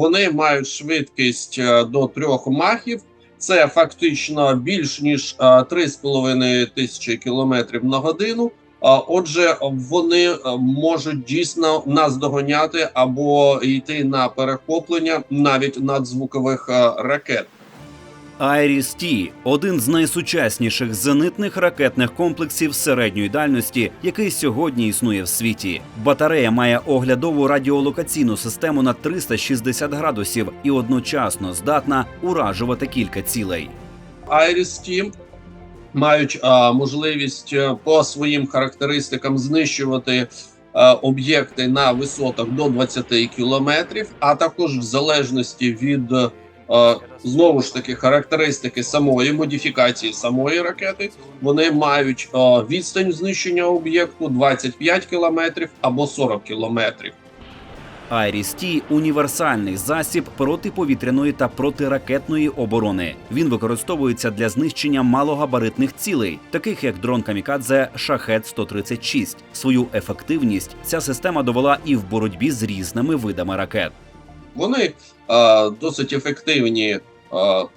вони мають швидкість е, до трьох махів. Це фактично більш ніж е, 3,5 тисячі кілометрів на годину. Отже, вони е, можуть дійсно нас доганяти або йти на перехоплення навіть надзвукових е, ракет. Айріс Ті один з найсучасніших зенитних ракетних комплексів середньої дальності, який сьогодні існує в світі. Батарея має оглядову радіолокаційну систему на 360 градусів і одночасно здатна уражувати кілька цілей. Iris Team мають а, можливість е, по своїм характеристикам знищувати е, об'єкти на висотах до 20 кілометрів, а також в залежності від е, знову ж таки характеристики самої модифікації самої ракети, вони мають відстань знищення об'єкту 25 кілометрів або 40 кілометрів. Айріс Ті універсальний засіб протиповітряної та протиракетної оборони. Він використовується для знищення малогабаритних цілей, таких як дрон Камікадзе Шахет 136 Свою ефективність ця система довела і в боротьбі з різними видами ракет. Вони е, досить ефективні е,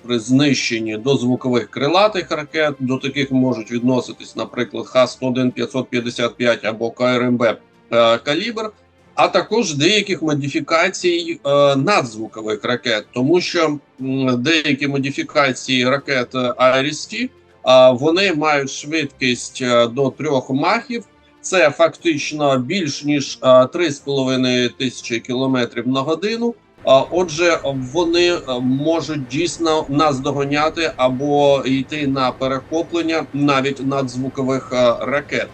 при знищенні дозвукових крилатих ракет. До таких можуть відноситись, наприклад, Х-101-555 або КРМБ е, «Калібр», а також деяких модифікацій е, надзвукових ракет, тому що деякі модифікації ракет е, вони мають швидкість до трьох махів. Це фактично більш ніж е, 3,5 тисячі кілометрів на годину. Отже, вони е, можуть дійсно нас доганяти або йти на перехоплення навіть надзвукових е, ракет.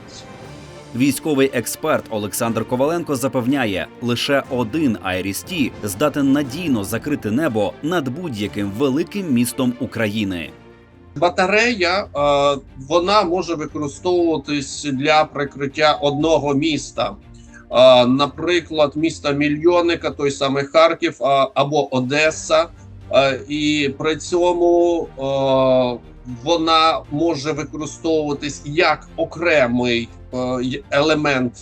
Військовий експерт Олександр Коваленко запевняє, лише один Айріс Ті здатен надійно закрити небо над будь-яким великим містом України. Батарея е, вона може використовуватись для прикриття одного міста, наприклад, міста мільйонника, той самий Харків або Одеса, і при цьому вона може використовуватись як окремий елемент.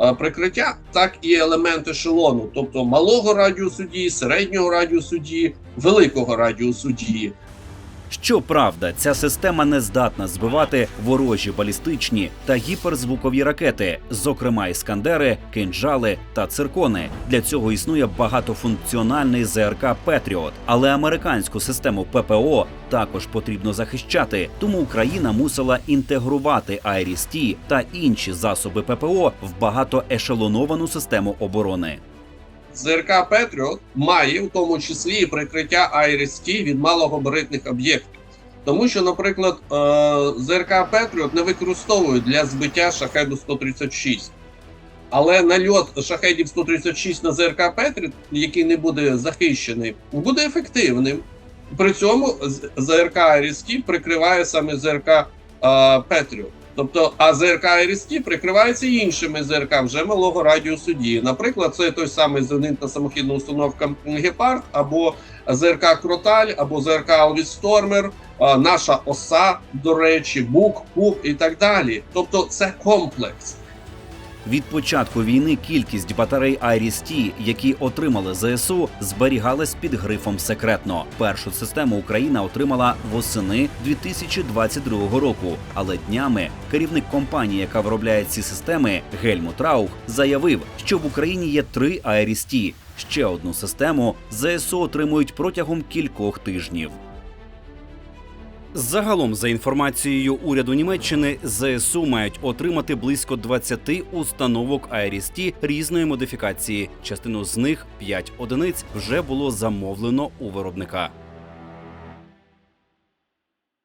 е, Прикриття, так і елемент ешелону, тобто малого радіусу дії, середнього радіусу дії, великого радіусу дії. Щоправда, ця система не здатна збивати ворожі балістичні та гіперзвукові ракети, зокрема іскандери, кинджали та циркони. Для цього існує багатофункціональний ЗРК Петріот, але американську систему ППО також потрібно захищати. Тому Україна мусила інтегрувати Айріс-Ті та інші засоби ППО в багатоешелоновану систему оборони. ЗРК Петріот має в тому числі і прикриття IRIS-T від малогабаритних об'єктів. Тому що, наприклад, е, ЗРК Петріот не використовують для збиття шахеду 136. Але нальот шахедів 136 на ЗРК Петріот, який не буде захищений, буде ефективним. При цьому ЗРК IRIS-T прикриває саме ЗРК е, Петріот. Тобто, а ЗРК IRIS-T прикривається іншими ЗРК вже малого радіусу дії. Наприклад, це той самий зенитна самохідна установка Гепард, або ЗРК Кроталь, або ЗРК Алвістормер, наша оса, до речі, Бук, Пук і так далі. Тобто, це комплекс. Від початку війни кількість батарей Айріс-Ті, які отримали ЗСУ, зберігалась під грифом секретно. Першу систему Україна отримала восени 2022 року. Але днями керівник компанії, яка виробляє ці системи, Гельмут Раух, заявив, що в Україні є три Айріс-Ті. Ще одну систему ЗСУ отримують протягом кількох тижнів. Загалом, за інформацією уряду Німеччини, ЗСУ мають отримати близько 20 установок IRIS-T різної модифікації. Частину з них 5 одиниць вже було замовлено у виробника.